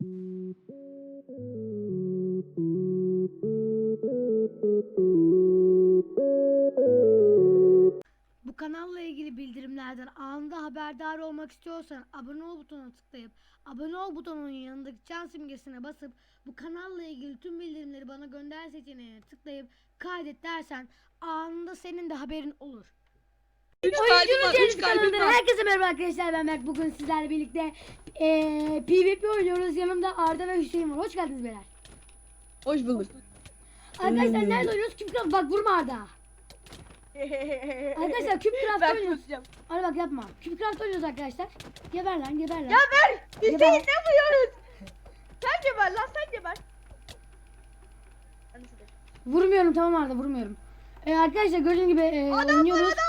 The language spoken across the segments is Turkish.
Bu kanalla ilgili bildirimlerden anında haberdar olmak istiyorsan abone ol butonuna tıklayıp abone ol butonunun yanındaki çan simgesine basıp bu kanalla ilgili tüm bildirimleri bana gönder seçeneğine tıklayıp kaydet dersen anında senin de haberin olur. Üç kalbim var, üç kalbim kanalından var. herkese merhaba arkadaşlar ben Berk bugün sizlerle birlikte eee PvP oynuyoruz yanımda Arda ve Hüseyin var hoş geldiniz beyler Hoş bulduk. Arkadaşlar Hmm. nerede oynuyoruz Cubecraft bak vurma Arda Arkadaşlar Cubecraft ben oynuyoruz kusacağım. Arda bak yapma Cubecraft oynuyoruz arkadaşlar Geber lan geber lan Ya ver. Hüseyin Geber. ne yapıyoruz? Sen geber lan sen geber. Vurmuyorum tamam Arda vurmuyorum. Ee, arkadaşlar gördüğünüz gibi e, Adam var oynuyoruz. adam.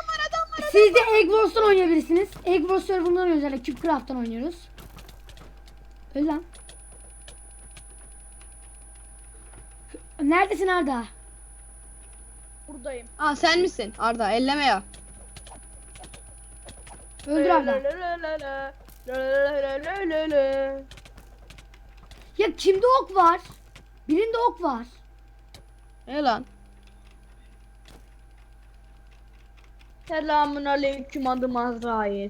Siz de Egg Wars'tan oynayabilirsiniz. Egg Wars server'ından oynuyoruz yani Cubecraft'tan oynuyoruz. Öyle lan. Neredesin Arda? Buradayım. Aa sen misin Arda? Elleme ya. Öldür Arda. Arda. Ya kimde ok var? Birinde ok var. Ne lan? Selamun aleyküm adım Azrail.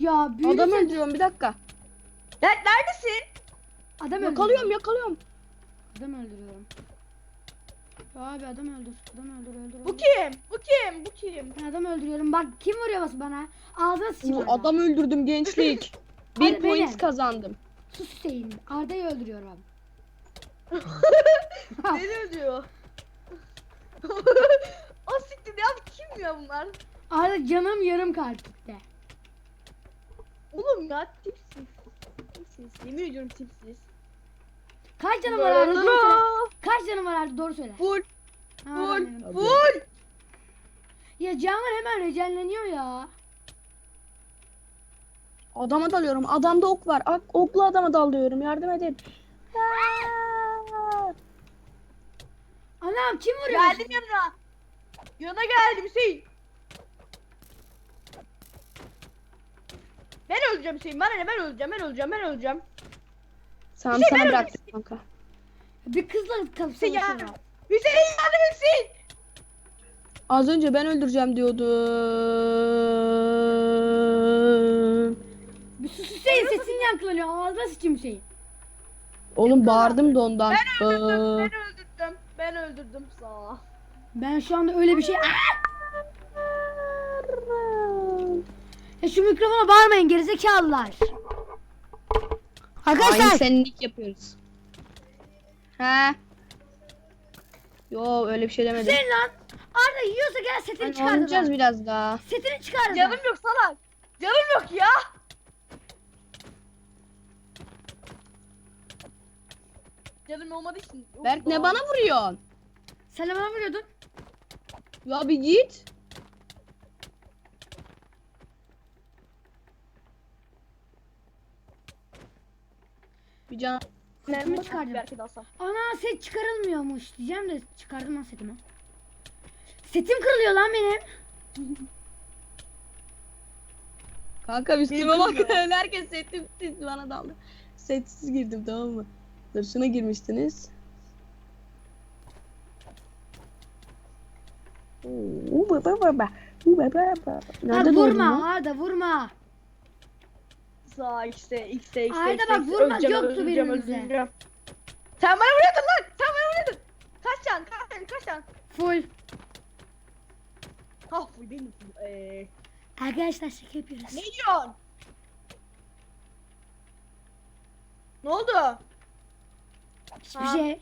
Ya büyüdü Adam öldürüyorum bir dakika. Lan neredesin? Adam. Yakalıyorum yakalıyorum. Adam öldürüyorum. Ya Abi adam öldür. Adam öldür öldür. Bu öldür. kim? Bu kim? Bu kim? Ben adam öldürüyorum. Bak kim vuruyor bas bana? Ağzına sıçayım adam öldürdüm gençlik. Bir point benim. kazandım. Sus Hüseyin. Arda'yı öldürüyorum. Ne diyor? O siktir ya kim ya bunlar? Arda canım yarım kalp gitti. Oğlum ya tipsiz. Tipsiz. Yemin ediyorum tipsiz. Kaç canım var Arda? Doğru söyle. Kaç canım var Arda? Doğru söyle. Full. Ha, Full. dedim. Full. Ya canlar hemen rejenleniyor ya. Adama dalıyorum. Adamda ok var. Ak, oklu adama dalıyorum. Yardım edin. Aa! Anam kim vuruyor? Geldim yanına. Yanına geldim Hüseyin. Ben öleceğim Hüseyin. Bana ne ben öleceğim ben öleceğim ben öleceğim. Tamam Şey, sana ben bıraktım kanka. Bir kızla kapı Hüseyin ya. Hüseyin yardım Hüseyin. Az önce ben öldüreceğim diyordum. Bir sus Hüseyin sesin yankılanıyor. Ağzına sıçayım Hüseyin. Oğlum bağırdım da ondan. Ben öldürdüm. Aa. Ben öldürdüm. Ben öldürdüm sağ. Ben şu anda öyle bir şey... Aa! Ya şu mikrofona bağırmayın gerizekalılar. Aynı Arkadaşlar senlik yapıyoruz. He. Yo öyle bir şey demedim. Hüseyin lan. Arda yiyorsa gel setini Hani çıkar. oynayacağız biraz daha. Setini çıkar. Canım yok salak. Canım yok ya. Canım olmadığı için. Berk ne bana vuruyorsun? Sen bana vuruyordun. Ya bir git. Bir can. Setimi çıkardım. Dalsam. Ana set çıkarılmıyormuş diyeceğim de çıkardım lan setimi. Setim kırılıyor lan benim. Kanka üstüme bak. Herkes setsiz bana daldı. Setsiz girdim tamam mı? Dur şuna girmiştiniz. Oo, ba ba ba ba. Oo, ba ba ba. Nerede Bak vurma Arda vurma. Sağ x'e x'e Ayda x'e, bak, Öleceğim, yoktu birimize. Sen bana vuruyordun lan. Sen bana vuruyordun. Kaç can? Kaç can? Kaç can? Full. Ah bu benim. Eee. Arkadaşlar şaka yapıyoruz. Ne diyorsun? Ne oldu? Hiçbir Ha. şey.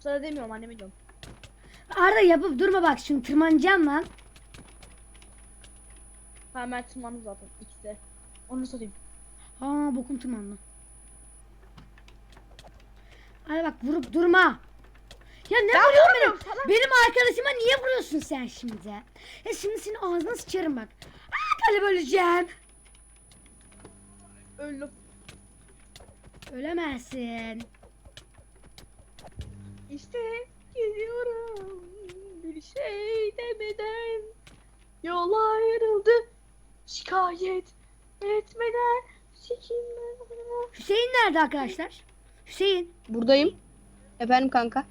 Sana demiyorum anneme diyorum. Arda yapıp durma bak şimdi tırmanacağım lan. Ha ben tırmandım zaten ikisi. Onu satayım. Aa bokum tırmandı. Arda bak vurup durma. Ya ne Ben vuruyorsun benim? sana. Benim arkadaşıma niye vuruyorsun sen şimdi? Ya şimdi senin ağzına sıçarım bak. Aa böyle böleceğim. Öldüm. Ölemezsin. İşte gidiyorum bir şey demeden yol ayrıldı şikayet Etmeden sikeyim ben. Hüseyin nerede arkadaşlar? Hüseyin. Buradayım. Efendim kanka.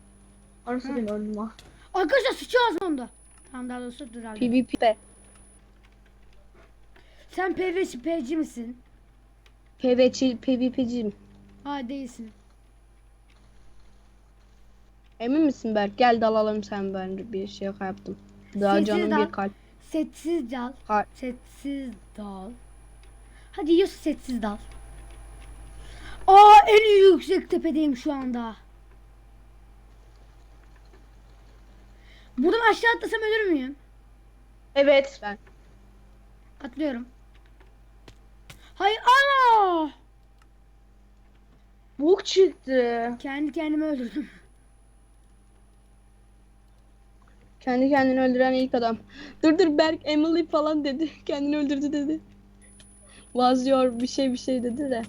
Arası beni öldüm ha. Arkadaşlar sıçıyor ağzında. Tamam daha doğrusu dur abi. PvP. Sen PvP'ci misin? PvP, PvP'ciyim. Ha değilsin. Emin misin Berk? Gel dalalım sen ben bir şey yaptım. Daha Sessiz canım dal. bir kalp. Sessiz dal. Ha- Sessiz dal. Hadi Yusuf sessiz dal. Aa en yüksek tepedeyim şu anda. Buradan aşağı atlasam ölür müyüm? Evet. Ben. Atlıyorum. Hayır ana! Bok çıktı. Kendi kendimi öldürdüm. Kendi kendini öldüren ilk adam. Dur dur Berk Emily falan dedi. Kendini öldürdü dedi. Was your bir şey bir şey dedi de.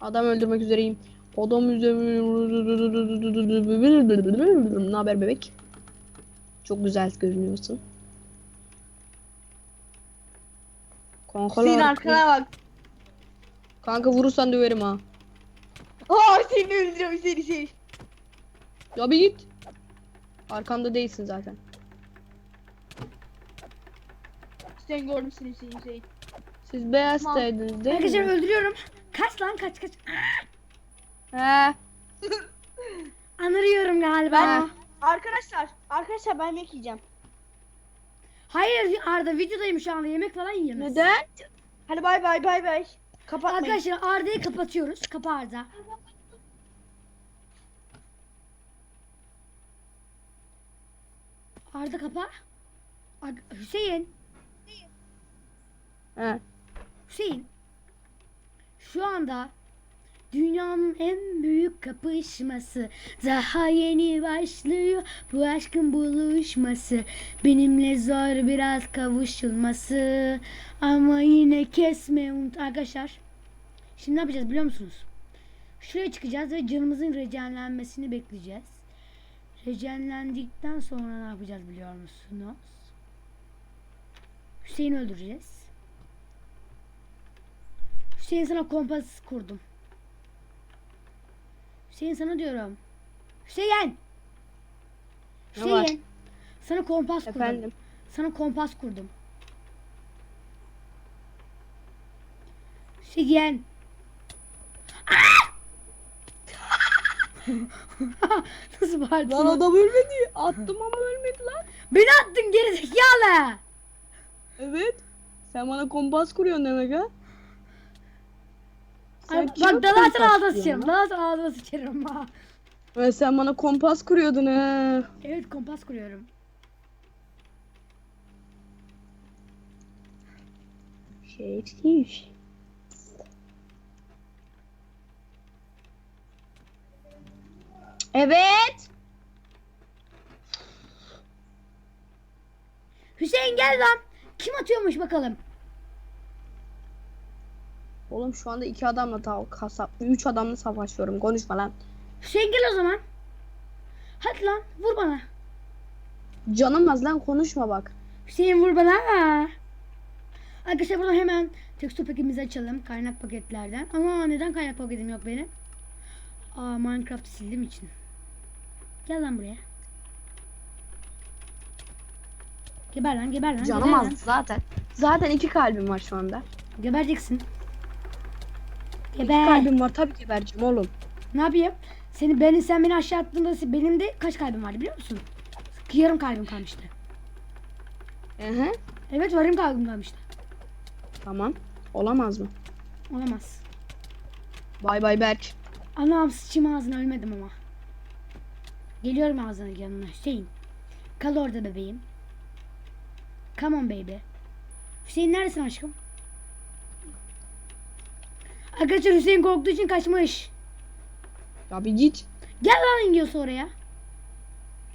Adam öldürmek üzereyim. Adam üzerine... Ne haber bebek? Çok güzel görünüyorsun. Senin Kankalar. arkana bak. Kanka vurursan döverim ha. Aa seni öldürüyorum seni seni. Ya bir git. Arkamda değilsin zaten. Sen gördüm seni Hüseyin Hüseyin. Siz beyazdaydınız değil Arkadaşlar mi? öldürüyorum. Kaç lan kaç kaç. He. Anırıyorum galiba. Ben- Arkadaşlar, arkadaşlar ben yemek yiyeceğim. Hayır Arda videodayım şu anda yemek falan yiyemez. Neden? Hadi bay bay bay bay. Kapatmayın. Arkadaşlar Arda'yı kapatıyoruz. Kapa Arda. Arda kapa. Ar- Hüseyin. He. Hüseyin. Şu anda dünyanın en büyük kapışması daha yeni başlıyor bu aşkın buluşması benimle zor biraz kavuşulması ama yine kesme unut arkadaşlar şimdi ne yapacağız biliyor musunuz şuraya çıkacağız ve canımızın rejenlenmesini bekleyeceğiz rejenlendikten sonra ne yapacağız biliyor musunuz Hüseyin'i öldüreceğiz Hüseyin sana kompas kurdum. Hüseyin sana diyorum. Hüseyin. Hüseyin. Sana kompas kurdum. Efendim. Sana kompas kurdum. Hüseyin. Ah! Nasıl bağırdın? Lan adam ölmedi. Attım ama ölmedi lan. Beni attın geri zekalı. Evet. Sen bana kompas kuruyorsun demek ha. Ay, kime Bak dalarsan kompas ağzına kuruyorsun sıçarım. lan? Dalarsan ağzına sıçarım ha. Ve sen bana kompas kuruyordun ha. Evet kompas kuruyorum. Şerefsiz. Evet. Hüseyin gel lan. Kim atıyormuş bakalım. Oğlum şu anda iki adamla ta kasap, üç adamla savaşıyorum. Konuşma lan. Hüseyin gel o zaman. Hadi lan vur bana. Canım az lan konuşma bak. Hüseyin vur bana. Arkadaşlar buradan hemen tekstür paketimizi açalım. Kaynak paketlerden. Ama neden kaynak paketim yok benim? Aa Minecraft sildim için. Gel lan buraya. Geber lan geber lan. Canım geber az lan. zaten. Zaten iki kalbim var şu anda. Gebereceksin. İki Geber. kalbim var tabii ki vereceğim oğlum. Ne yapayım? Seni beni sen beni aşağı attığında benim de kaç kalbim vardı biliyor musun? Yarım kalbim kalmıştı. Hı hı. Evet yarım kalbim kalmıştı. Tamam. Olamaz mı? Olamaz. Bay bay Berk. Anam sıçayım ağzına ölmedim ama. Geliyorum ağzına yanına Hüseyin. Kal orada bebeğim. Come on baby. Hüseyin neredesin aşkım? Arkadaşlar Hüseyin korktuğu için kaçmış. Ya bir git. Gel lan iniyorsa oraya.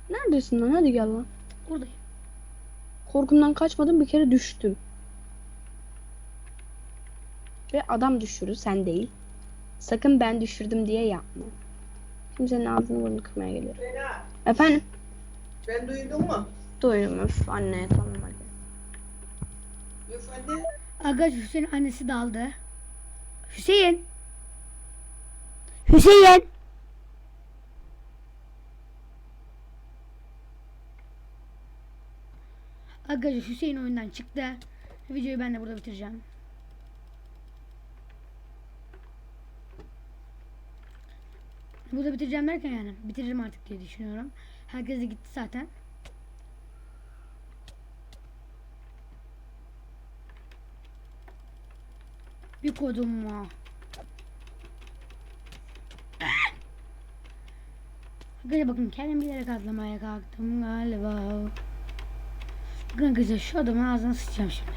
Neredesin lan? Hadi gel lan. Buradayım. Korkumdan kaçmadım bir kere düştüm. Ve adam düşürür sen değil. Sakın ben düşürdüm diye yapma. Şimdi senin ağzını burnunu kırmaya geliyorum. Efendim? Ben duydun mu? Duydum öf anne tamam hadi. Efendim? Arkadaşlar Hüseyin annesi daldı. Hüseyin. Hüseyin. Arkadaşlar Hüseyin oyundan çıktı. Videoyu ben de burada bitireceğim. Burada bitireceğim derken yani bitiririm artık diye düşünüyorum. Herkes de gitti zaten. Bir kodum mu? Arkadaşlar bakın kendim bilerek atlamaya kalktım galiba. Bakın arkadaşlar şu adamın ağzına sıçacağım şimdi.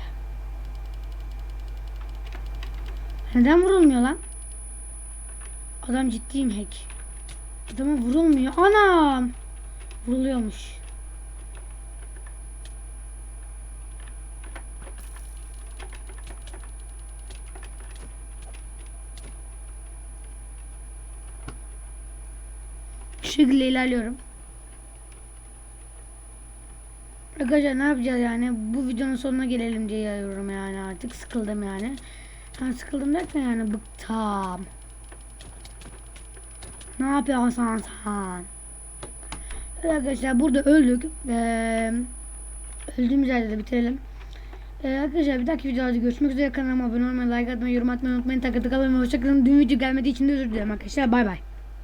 Neden vurulmuyor lan? Adam ciddiyim hack. Adama vurulmuyor. Anam! Vuruluyormuş. Şekilde ilerliyorum. Arkadaşlar ne yapacağız yani? Bu videonun sonuna gelelim diye yazıyorum yani artık. Sıkıldım yani. Ben sıkıldım derken yani bıktım. Ne yapıyorsun sen? Evet arkadaşlar burada öldük. Ee, öldüğümüz yerde de bitirelim. Ee, arkadaşlar bir dahaki videoda görüşmek üzere. Kanalıma abone olmayı, like atmayı, yorum atmayı unutmayın. Takıda kalın ve hoşçakalın. Dün video gelmediği için de özür dilerim arkadaşlar. Bay bay.